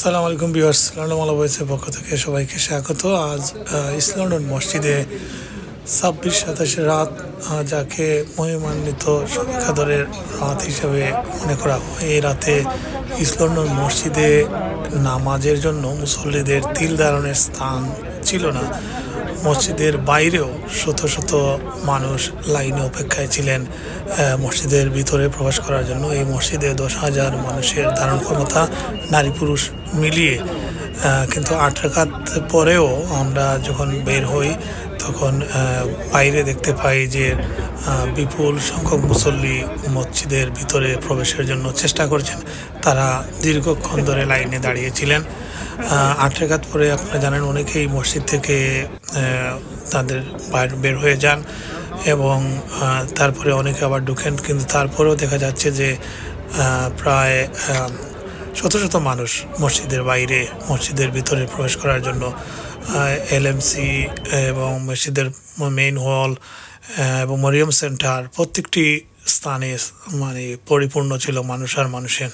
সালাম আলাইকুম বিয়ার্স লন্ডন মালা বয়েসের পক্ষ থেকে সবাইকে স্বাগত। আজ ইস্ট লন্ডন মসজিদে ছাব্বিশ সাতাশে রাত যাকে মহিমান্বিত শবিখাদরের রাত হিসাবে মনে করা হয়। এই রাতে ইস্ট লন্ডন মসজিদে নামাজের জন্য মুসল্লিদের তিল ধারণের স্থান ছিল না। মসজিদের বাইরেও শত শত মানুষ লাইনে অপেক্ষায় ছিলেন মসজিদের ভিতরে প্রবেশ করার জন্য। এই মসজিদে দশ হাজার মানুষের ধারণ ক্ষমতা, নারী পুরুষ মিলিয়ে কিন্তু আট রাকাত পরেও আমরা যখন বের হই, তখন বাইরে দেখতে পাই যে বিপুল সংখ্যক মুসল্লি মসজিদের ভিতরে প্রবেশের জন্য চেষ্টা করছেন। তারা দীর্ঘক্ষণ ধরে লাইনে দাঁড়িয়েছিলেন আহ, আট রেখাত পরে আপনারা জানেন অনেকেই মসজিদ থেকে তাদের বাইরে বের হয়ে যান এবং তারপরে অনেকে আবার ঢুকেন। কিন্তু তারপরেও দেখা যাচ্ছে যে প্রায় শত শত মানুষ মসজিদের বাইরে মসজিদের ভিতরে প্রবেশ করার জন্য এলএমসি এবং মসজিদের মেইন হল এবং মরিয়ম সেন্টার প্রত্যেকটি স্থানে মানে পরিপূর্ণ ছিল মানুষ আর মানুষের।